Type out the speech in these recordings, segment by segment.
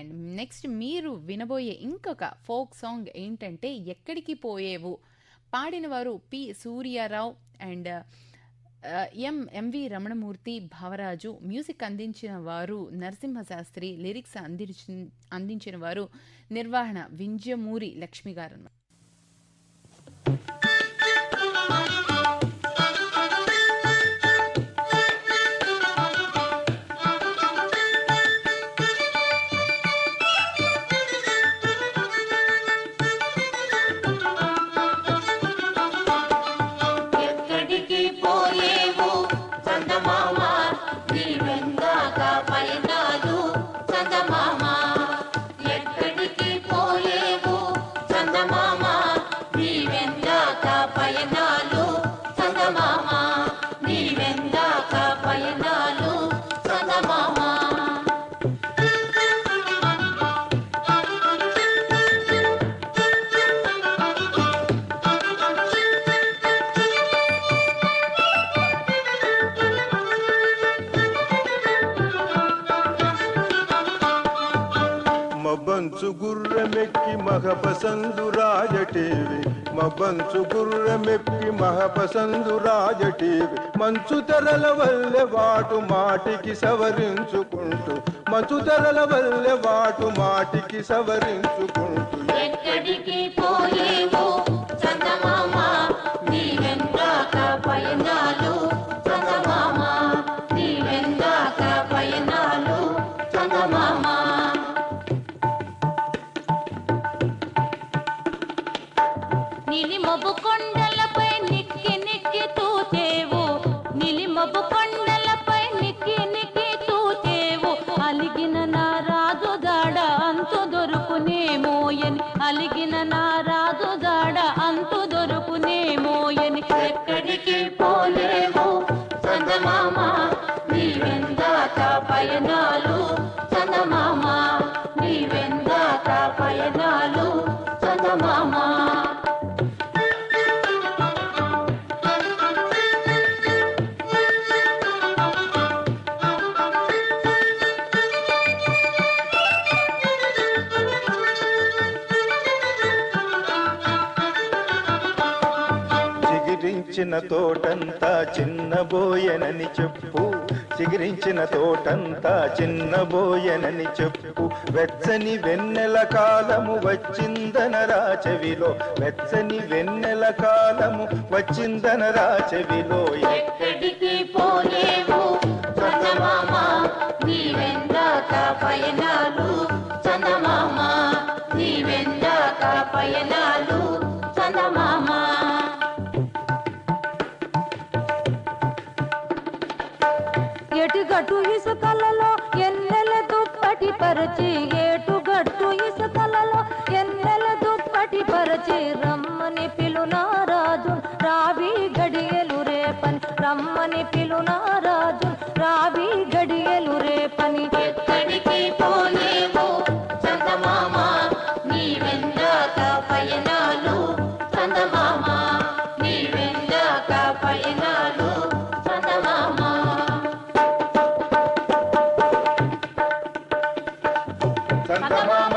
And next మీరు వినబోయే ఇంకొక ఫోక్ సాంగ్ ఏంటంటే ఎక్కడికి పోయేవు? పాడిన వారు P Suryarao and M MV Ramanamurthy Bhavaraju music అందించిన వారు నరసింహశాస్త్రి లిరిక్స్ అందించిన అందించిన వారు నిర్వహణ వింజమూరి లక్ష్మి గారు గుర్రమెక్కి మహపసందు రాజటేవి మబ్బంచు గుర్రమెక్కి మహపసందు రాజటేవి మంచు తెరల వల్లె వాటు మాటికి సవరించుకుంటూ. మంచు తెరల వల్లె వాటు మాటికి సవరించుకుంటూ. ఎక్కడికి పోయే నిలిమబు కొండలపై నిక్కి నిక్కి తూచేవు నిలిమబు కొండలపై నిక్కి నిక్కి తూచేవు అలిగిన నా రాజు దాడ అంతు దొరుకునేమోయని అలిగిన నా రాజు దాడ అంతు దొరుకునేమోయని ఎక్కడి చిగురించిన తోటంతా చిన్నబోయనని చెప్పు. చిగిరించిన తోటంతా చిన్నబోయనని చెప్పు. వెచ్చని వెన్నెల కాలము వచ్చిందన రాచవిలో. వెచ్చని వెన్నెల కాలము వచ్చిందన రాచవిలో. ఎక్కడికి దుప్పటి ఏటు గట్టు ఇసుకలలో ఎన్నెల దుప్పటి పరచి రమ్మని పిలునా రాజు రావి గడియలు రేపని రమ్మని పిలునా రాజు చందమామ చందమామ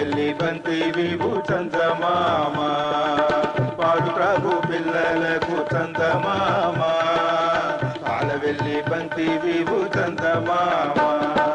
పెళ్ళి బంతి విభు చందమామ. పాడు ప్రభు పిల్లలకు చందమామ. పాల వెళ్ళి బంతి విభు చందమామ.